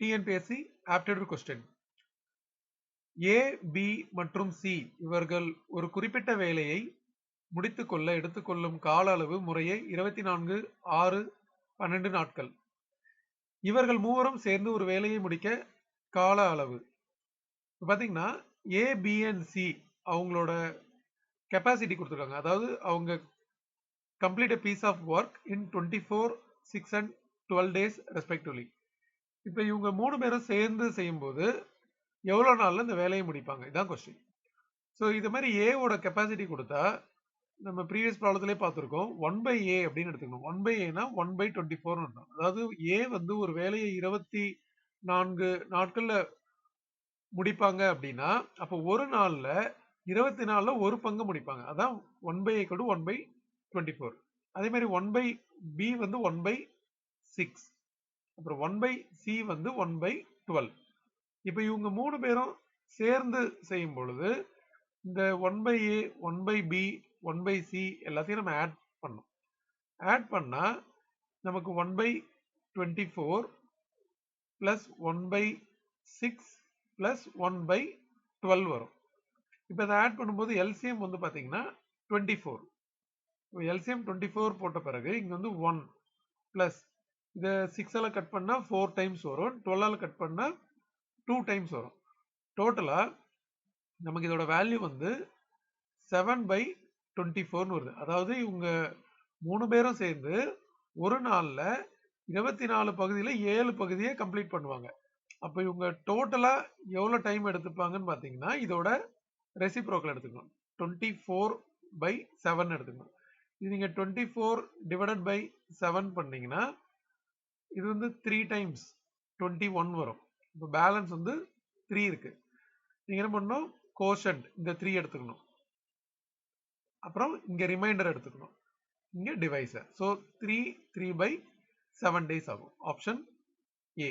TNPSC aptitude question A B மற்றும் C இவர்கள் ஒரு குறிப்பிட்ட வேலையை முடித்துக்கொள்ள எடுத்துக்கொள்ளும் கால அளவு முறையே இருபத்தி நான்கு ஆறு பன்னெண்டு நாட்கள். இவர்கள் மூவரும் சேர்ந்து ஒரு வேலையை முடிக்க கால அளவு. இப்போ பார்த்தீங்கன்னா ஏ சி அவங்களோட கெப்பாசிட்டி கொடுத்துருக்காங்க. அதாவது அவங்க complete piece of work in twenty four six and twelve days respectively இப்போ இவங்க மூணு பேரும் சேர்ந்து செய்யும்போது எவ்வளோ நாளில் இந்த வேலையை முடிப்பாங்க? இதான் கொஸ்டின் ஸோ இது மாதிரி ஏவோட கெப்பாசிட்டி கொடுத்தா நம்ம ப்ரீவியஸ் ப்ராப்ளத்திலே பார்த்துருக்கோம். ஒன் பை ஏ அப்படின்னு எடுத்துக்கணும். ஒன் பை ஏனா ஒன் பை டுவெண்ட்டி ஃபோர்னு அர்த்தம். அதாவது ஏ வந்து ஒரு வேலையை இருபத்தி நான்கு நாட்களில் முடிப்பாங்க அப்படின்னா அப்போ ஒரு நாளில் இருபத்தி நாலில் ஒரு பங்கு முடிப்பாங்க. அதான் ஒன் பை ஏ கொடு ஒன் பை டுவெண்ட்டி ஃபோர் அதே மாதிரி ஒன் பை பி வந்து ஒன் பை சிக்ஸ் அப்புறம் ஒன் பை சி வந்து ஒன் பை டுவெல் இப்போ இவங்க மூணு பேரும் சேர்ந்து செய்யும் பொழுது இந்த one by A one by B one by C எல்லாத்தையும் நம்ம ஆட் பண்ணோம் ஆட் பண்ணா நமக்கு one by twenty four plus one by six plus one by twelve வரும். இப்போ இதை ஆட் பண்ணும்போது எல்சிஎம் வந்து பார்த்தீங்கன்னா twenty four LCM twenty four போட்ட பிறகு இங்கே வந்து ஒன் ப்ளஸ் இதை சிக்ஸால் கட் பண்ணால் ஃபோர் டைம்ஸ் வரும். டுவெல்லால் கட் பண்ணால் டூ டைம்ஸ் வரும். டோட்டலாக நமக்கு இதோட வேல்யூ வந்து செவன் பை டுவெண்ட்டி ஃபோர்னு வருது. அதாவது இவங்க மூணு பேரும் சேர்ந்து ஒரு நாளில் இருபத்தி நாலு பகுதியில் ஏழு பகுதியை கம்ப்ளீட் பண்ணுவாங்க. அப்போ இவங்க டோட்டலாக எவ்வளோ டைம் எடுத்துப்பாங்கன்னு பார்த்தீங்கன்னா இதோட ரெசிப்ரோக்கல் எடுத்துக்கணும். டுவெண்ட்டி ஃபோர் பை செவன் எடுத்துக்கணும். இது நீங்கள் twenty four divided by seven பண்ணிங்கன்னா இது வந்து த்ரீ டைம்ஸ் டுவெண்ட்டி ஒன் வரும். இப்போ பேலன்ஸ் வந்து த்ரீ இருக்கு. நீங்கள் என்ன பண்ணணும்? கோஷன்ட் இந்த த்ரீ எடுத்துக்கணும். அப்புறம் இங்கே ரிமைண்டர் எடுத்துக்கணும். இங்கே divisor so three three by seven days ஆகும். Option A